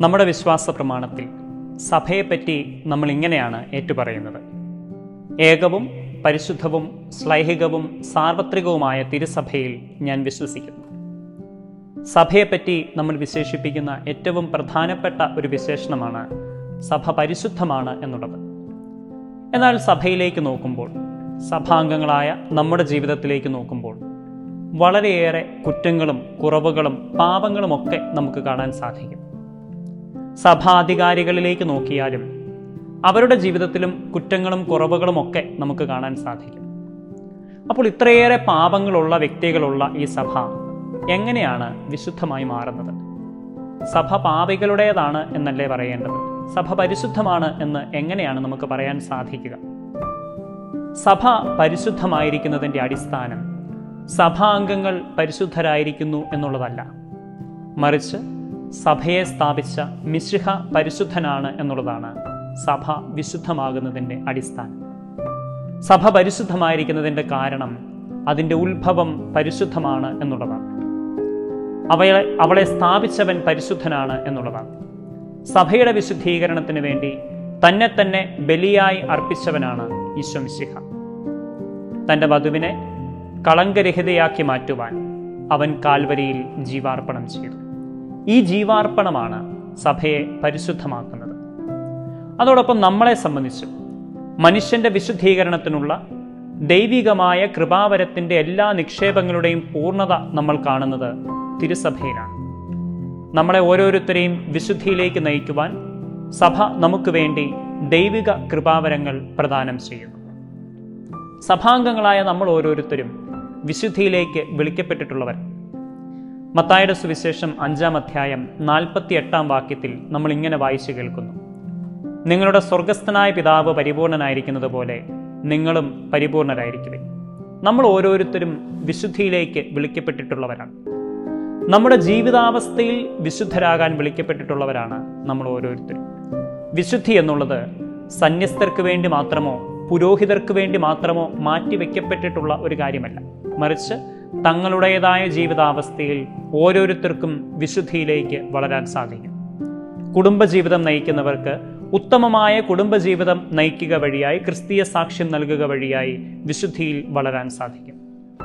നമ്മുടെ വിശ്വാസ പ്രമാണത്തിൽ സഭയെപ്പറ്റി നമ്മൾ ഇങ്ങനെയാണ് ഏറ്റുപറയുന്നത്. ഏകവും പരിശുദ്ധവും ശ്ലൈഹികവും സാർവത്രികവുമായ തിരുസഭയിൽ ഞാൻ വിശ്വസിക്കുന്നു. സഭയെപ്പറ്റി നമ്മൾ വിശേഷിപ്പിക്കുന്ന ഏറ്റവും പ്രധാനപ്പെട്ട ഒരു വിശേഷണമാണ് സഭ പരിശുദ്ധമാണ് എന്നുള്ളത്. എന്നാൽ സഭയിലേക്ക് നോക്കുമ്പോൾ സഭാംഗങ്ങളായ നമ്മുടെ ജീവിതത്തിലേക്ക് നോക്കുമ്പോൾ വളരെയേറെ കുറ്റങ്ങളും കുറവുകളും പാപങ്ങളുമൊക്കെ നമുക്ക് കാണാൻ സാധിക്കും. സഭാധികാരികളിലേക്ക് നോക്കിയാലും അവരുടെ ജീവിതത്തിലും കുറ്റങ്ങളും കുറവുകളും ഒക്കെ നമുക്ക് കാണാൻ സാധിക്കും. അപ്പോൾ ഇത്രയേറെ പാപങ്ങളുള്ള വ്യക്തികളുള്ള ഈ സഭ എങ്ങനെയാണ് വിശുദ്ധമായി മാറുന്നത്? സഭ പാപികളുടേതാണ് എന്നല്ലേ പറയേണ്ടത്? സഭ പരിശുദ്ധമാണ് എന്ന് എങ്ങനെയാണ് നമുക്ക് പറയാൻ സാധിക്കുക? സഭ പരിശുദ്ധമായിരിക്കുന്നതിന്റെ അടിസ്ഥാനം സഭാംഗങ്ങൾ പരിശുദ്ധരായിരിക്കുന്നു എന്നുള്ളതല്ല. മറിച്ച് സഭയെ സ്ഥാപിച്ച മിശിഹ പരിശുദ്ധനാണ് എന്നുള്ളതാണ് സഭ വിശുദ്ധമാകുന്നതിന്റെ അടിസ്ഥാനം. സഭ പരിശുദ്ധമായിരിക്കുന്നതിന്റെ കാരണം അതിന്റെ ഉത്ഭവം പരിശുദ്ധമാണ് എന്നുള്ളതാണ്. അവളെ അവളെ സ്ഥാപിച്ചവൻ പരിശുദ്ധനാണ് എന്നുള്ളതാണ്. സഭയുടെ വിശുദ്ധീകരണത്തിന് വേണ്ടി തന്നെ തന്നെ ബലിയായി അർപ്പിച്ചവനാണ് ഈശ്വമിശിഹ തന്റെ വധുവിനെ കളങ്കരഹിതയാക്കി മാറ്റുവാൻ അവൻ കാൽവരിയിൽ ജീവാർപ്പണം ചെയ്തു. ഈ ജീവാർപ്പണമാണ് സഭയെ പരിശുദ്ധമാക്കുന്നത്. അതോടൊപ്പം നമ്മളെ സംബന്ധിച്ച് മനുഷ്യന്റെ വിശുദ്ധീകരണത്തിനുള്ള ദൈവികമായ കൃപാവരത്തിന്റെ എല്ലാ നിക്ഷേപങ്ങളുടെയും പൂർണത നമ്മൾ കാണുന്നത് തിരുസഭയിലാണ്. നമ്മളെ ഓരോരുത്തരെയും വിശുദ്ധിയിലേക്ക് നയിക്കുവാൻ സഭ നമുക്ക് വേണ്ടി ദൈവിക കൃപാവരങ്ങൾ പ്രദാനം ചെയ്യുന്നു. സഭാംഗങ്ങളായ നമ്മൾ ഓരോരുത്തരും വിശുദ്ധിയിലേക്ക് വിളിക്കപ്പെട്ടിട്ടുള്ളവർ. മത്തായുടെ സുവിശേഷം അഞ്ചാം അധ്യായം നാൽപ്പത്തി എട്ടാം വാക്യത്തിൽ നമ്മൾ ഇങ്ങനെ വായിച്ചു കേൾക്കുന്നു. നിങ്ങളുടെ സ്വർഗസ്ഥനായ പിതാവ് പരിപൂർണനായിരിക്കുന്നത് പോലെ നിങ്ങളും പരിപൂർണരായിരിക്കുവേ നമ്മൾ ഓരോരുത്തരും വിശുദ്ധിയിലേക്ക് വിളിക്കപ്പെട്ടിട്ടുള്ളവരാണ്. നമ്മുടെ ജീവിതാവസ്ഥയിൽ വിശുദ്ധരാകാൻ വിളിക്കപ്പെട്ടിട്ടുള്ളവരാണ് നമ്മൾ ഓരോരുത്തരും. വിശുദ്ധി എന്നുള്ളത് സന്യസ്തർക്ക് വേണ്ടി മാത്രമോ പുരോഹിതർക്ക് വേണ്ടി മാത്രമോ മാറ്റിവെക്കപ്പെട്ടിട്ടുള്ള ഒരു കാര്യമല്ല. മറിച്ച് തങ്ങളുടേതായ ജീവിതാവസ്ഥയിൽ ഓരോരുത്തർക്കും വിശുദ്ധിയിലേക്ക് വളരാൻ സാധിക്കും. കുടുംബജീവിതം നയിക്കുന്നവർക്ക് ഉത്തമമായ കുടുംബജീവിതം നയിക്കുക വഴിയായി ക്രിസ്തീയ സാക്ഷ്യം നൽകുക വഴിയായി വിശുദ്ധിയിൽ വളരാൻ സാധിക്കും.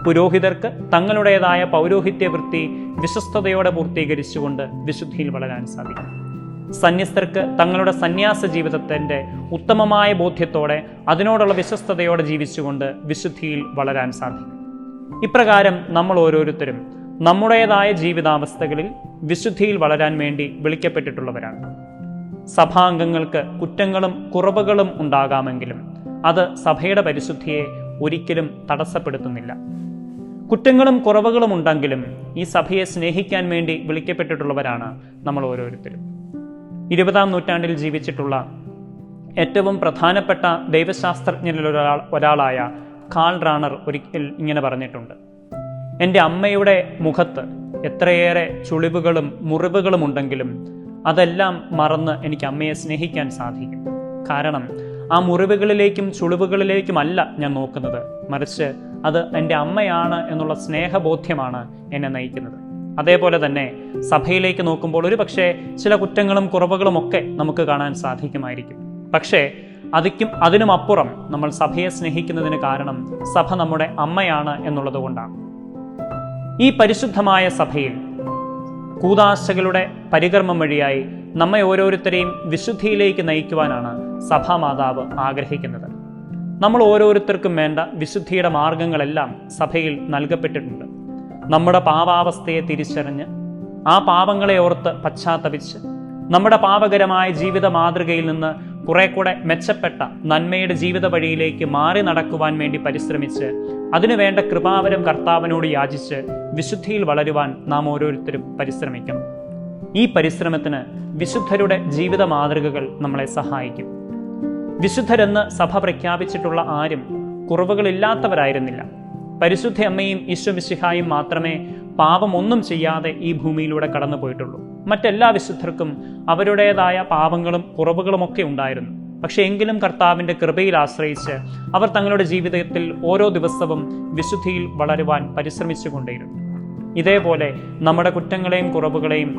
പുരോഹിതർക്ക് തങ്ങളുടേതായ പൗരോഹിത്യ വൃത്തി വിശ്വസ്തയോടെ പൂർത്തീകരിച്ചുകൊണ്ട് വിശുദ്ധിയിൽ വളരാൻ സാധിക്കും. സന്യസ്തർക്ക് തങ്ങളുടെ സന്യാസ ജീവിതത്തിന്റെ ഉത്തമമായ ബോധ്യത്തോടെ അതിനോടുള്ള വിശ്വസ്തയോടെ ജീവിച്ചുകൊണ്ട് വിശുദ്ധിയിൽ വളരാൻ സാധിക്കും. ഇപ്രകാരം നമ്മൾ ഓരോരുത്തരും നമ്മുടേതായ ജീവിതാവസ്ഥകളിൽ വിശുദ്ധിയിൽ വളരാൻ വേണ്ടി വിളിക്കപ്പെട്ടിട്ടുള്ളവരാണ്. സഭാംഗങ്ങൾക്ക് കുറ്റങ്ങളും കുറവുകളും ഉണ്ടാകാമെങ്കിലും അത് സഭയുടെ പരിശുദ്ധിയെ ഒരിക്കലും തടസ്സപ്പെടുത്തുന്നില്ല. കുറ്റങ്ങളും കുറവുകളും ഉണ്ടെങ്കിലും ഈ സഭയെ സ്നേഹിക്കാൻ വേണ്ടി വിളിക്കപ്പെട്ടിട്ടുള്ളവരാണ് നമ്മൾ ഓരോരുത്തരും. ഇരുപതാം നൂറ്റാണ്ടിൽ ജീവിച്ചിട്ടുള്ള ഏറ്റവും പ്രധാനപ്പെട്ട ദൈവശാസ്ത്രജ്ഞരിൽ ഒരാൾ ഒരാളായ കാൾ റാണർ ഒരിക്കൽ ഇങ്ങനെ പറഞ്ഞിട്ടുണ്ട്. എന്റെ അമ്മയുടെ മുഖത്ത് എത്രയേറെ ചുളിവുകളും മുറിവുകളും ഉണ്ടെങ്കിലും അതെല്ലാം മറന്ന് എനിക്ക് അമ്മയെ സ്നേഹിക്കാൻ സാധിക്കും. കാരണം ആ മുറിവുകളിലേക്കും ചുളിവുകളിലേക്കുമല്ല ഞാൻ നോക്കുന്നത്. മറിച്ച് അത് എന്റെ അമ്മയാണ് എന്നുള്ള സ്നേഹബോധ്യമാണ് എന്നെ നയിക്കുന്നത്. അതേപോലെ തന്നെ സഭയിലേക്ക് നോക്കുമ്പോൾ ഒരു പക്ഷേ ചില കുറ്റങ്ങളും കുറവുകളും ഒക്കെ നമുക്ക് കാണാൻ സാധിക്കുമായിരിക്കും. പക്ഷേ അതിക്കും അതിനുമപ്പുറം നമ്മൾ സഭയെ സ്നേഹിക്കുന്നതിന് കാരണം സഭ നമ്മുടെ അമ്മയാണ് എന്നുള്ളത് കൊണ്ടാണ്. ഈ പരിശുദ്ധമായ സഭയിൽ കൂതാശകളുടെ പരികർമ്മം വഴിയായി നമ്മെ ഓരോരുത്തരെയും വിശുദ്ധിയിലേക്ക് നയിക്കുവാനാണ് സഭാമാതാവ് ആഗ്രഹിക്കുന്നത്. നമ്മൾ ഓരോരുത്തർക്കും വേണ്ട വിശുദ്ധിയുടെ മാർഗങ്ങളെല്ലാം സഭയിൽ നൽകപ്പെട്ടിട്ടുണ്ട്. നമ്മുടെ പാപാവസ്ഥയെ തിരിച്ചറിഞ്ഞ് ആ പാപങ്ങളെ ഓർത്ത് പശ്ചാത്തപിച്ച് നമ്മുടെ പാപകരമായ ജീവിത മാതൃകയിൽ നിന്ന് കുറെ കൂടെ മെച്ചപ്പെട്ട നന്മയുടെ ജീവിത വഴിയിലേക്ക് മാറി നടക്കുവാൻ വേണ്ടി പരിശ്രമിച്ച് അതിനുവേണ്ട കൃപാവരം കർത്താവിനോട് യാചിച്ച് വിശുദ്ധിയിൽ വളരുവാൻ നാം ഓരോരുത്തരും പരിശ്രമിക്കണം. ഈ പരിശ്രമത്തിന് വിശുദ്ധരുടെ ജീവിത മാതൃകകൾ നമ്മളെ സഹായിക്കും. വിശുദ്ധരെന്ന് സഭ പ്രഖ്യാപിച്ചിട്ടുള്ള ആരും കുറവുകളില്ലാത്തവരായിരുന്നില്ല. പരിശുദ്ധ അമ്മയും ഈശ്വമിശിഹായും മാത്രമേ പാപമൊന്നും ചെയ്യാതെ ഈ ഭൂമിയിലൂടെ കടന്നു പോയിട്ടുള്ളൂ മറ്റെല്ലാ വിശുദ്ധർക്കും അവരുടേതായ പാപങ്ങളും കുറവുകളുമൊക്കെ ഉണ്ടായിരുന്നു. പക്ഷേ എങ്കിലും കർത്താവിന്റെ കൃപയിൽ ആശ്രയിച്ച് അവർ തങ്ങളുടെ ജീവിതത്തിൽ ഓരോ ദിവസവും വിശുദ്ധിയിൽ വളരുവാൻ പരിശ്രമിച്ചുകൊണ്ടേയിരുന്നു. ഇതേപോലെ നമ്മുടെ കുറ്റങ്ങളെയും കുറവുകളെയും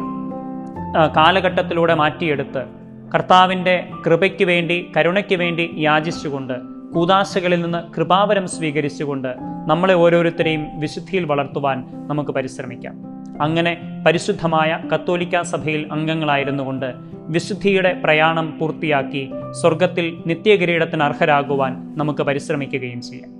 കാലഘട്ടത്തിലൂടെ മാറ്റിയെടുത്ത് കർത്താവിന്റെ കൃപയ്ക്ക് വേണ്ടി കരുണയ്ക്ക് വേണ്ടി യാചിച്ചുകൊണ്ട് കൂതാശകളിൽ നിന്ന് കൃപാവരം സ്വീകരിച്ചുകൊണ്ട് നമ്മളെ ഓരോരുത്തരെയും വിശുദ്ധിയിൽ വളർത്തുവാൻ നമുക്ക് പരിശ്രമിക്കാം. അങ്ങനെ പരിശുദ്ധമായ കത്തോലിക്ക സഭയിൽ അംഗങ്ങളായിരുന്നുകൊണ്ട് വിശുദ്ധിയുടെ പ്രയാണം പൂർത്തിയാക്കി സ്വർഗത്തിൽ നിത്യകിരീടത്തിന് അർഹരാകുവാൻ നമുക്ക് പരിശ്രമിക്കുകയും ചെയ്യാം.